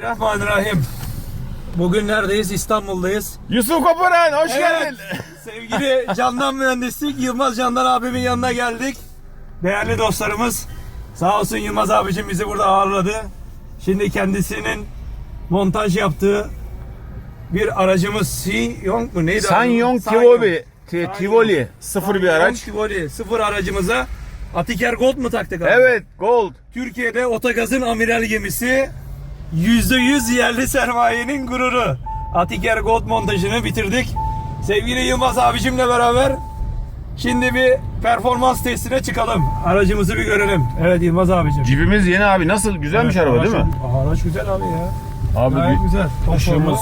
Bismillahirrahmanirrahim. Bugün neredeyiz? İstanbul'dayız. Yusuf Koparan hoş geldin. Sevgili Candan Mühendislik Yılmaz Candan abimin yanına geldik. Değerli dostlarımız sağ olsun Yılmaz abicim bizi burada ağırladı. Şimdi kendisinin montaj yaptığı bir aracımız Sanyong mu neydi? Sanyong. Tivoli. Ti-. Tivoli. Sıfır bir araç. Tivoli. Sıfır aracımıza Atiker Gold mu taktık abi? Evet Gold. Türkiye'de otogazın amiral gemisi %100 yerli sermayenin gururu. Atiker Gold montajını bitirdik. Sevgili Yılmaz abicimle beraber şimdi bir performans testine çıkalım. Aracımızı bir görelim. Evet Yılmaz abicim. Cibimiz yeni abi. Nasıl? Güzelmiş Evet, araba değil mi? araç- Araç güzel abi ya. Abi Gayet bir güzel. Konforlu. ışığımız,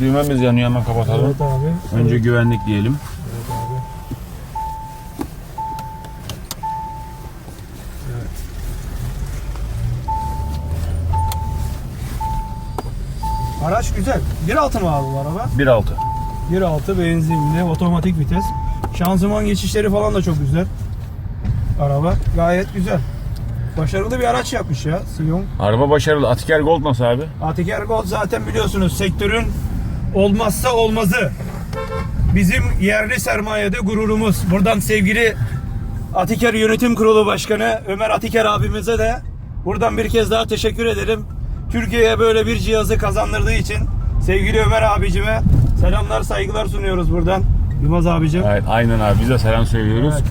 düğmemiz yanıyor hemen kapatalım. Evet abi. Önce güvenlik diyelim. Araç güzel. 1.6 mı abi bu araba? 1.6. 1.6 benzinli, otomatik vites. Şanzıman geçişleri falan da çok güzel. Araba gayet güzel. Başarılı bir araç yapmış ya Sion. Araba başarılı. Atiker Gold nasıl abi? Atiker Gold zaten biliyorsunuz sektörün olmazsa olmazı. Bizim yerli sermayede gururumuz. Buradan sevgili Atiker Yönetim Kurulu Başkanı Ömer Atiker abimize de buradan bir kez daha teşekkür ederim. Türkiye'ye böyle bir cihazı kazandırdığı için sevgili Ömer abicime selamlar saygılar sunuyoruz buradan. Yılmaz abicim. Evet, aynen abi. Biz de selam söylüyoruz. Evet.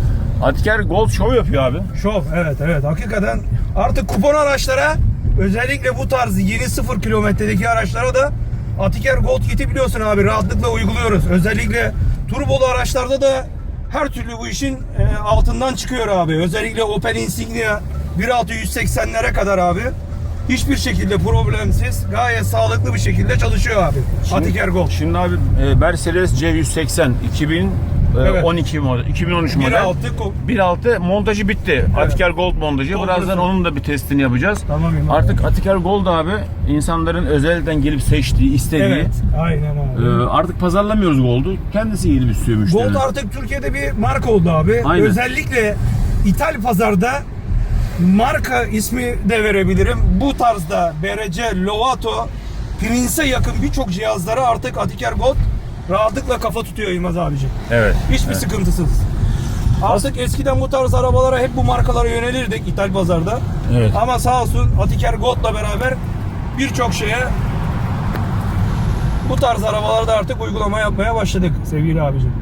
Atiker Gold show yapıyor abi. Şov evet evet hakikaten artık kupon araçlara özellikle bu tarz yeni sıfır kilometredeki araçlara da Atiker Gold Kit'i biliyorsun abi rahatlıkla uyguluyoruz. Özellikle turbolu araçlarda da her türlü bu işin e, altından çıkıyor abi. Özellikle Opel Insignia 1.6 180'lere kadar abi. Hiçbir şekilde problemsiz gayet sağlıklı bir şekilde çalışıyor abi. Atiker Gold. Şimdi abi e, Mercedes C180 2012 model, 2013 model. 1.6 ko- 1.6 montajı bitti. Atiker Gold montajı. Gold Birazdan montajı. onun da bir testini yapacağız. Tamam İmam. Artık Atiker Gold abi insanların özelden gelip seçtiği, istediği. Evet aynen abi. e, artık pazarlamıyoruz Gold'u. Kendisi gelip istiyor müşteri. Gold artık Türkiye'de bir marka oldu abi. Aynen. Özellikle İthal pazarda marka ismi de verebilirim. Bu tarzda BRC, Lovato, Prince'e yakın birçok cihazlara artık Atiker Gold rahatlıkla kafa tutuyor Yılmaz abicim. Evet. Hiçbir evet. sıkıntısız. Artık eskiden bu tarz arabalara hep bu markalara yönelirdik İthal pazarda. Evet. Ama sağ olsun Atiker Gold'la beraber birçok şeye bu tarz arabalarda artık uygulama yapmaya başladık sevgili abicim.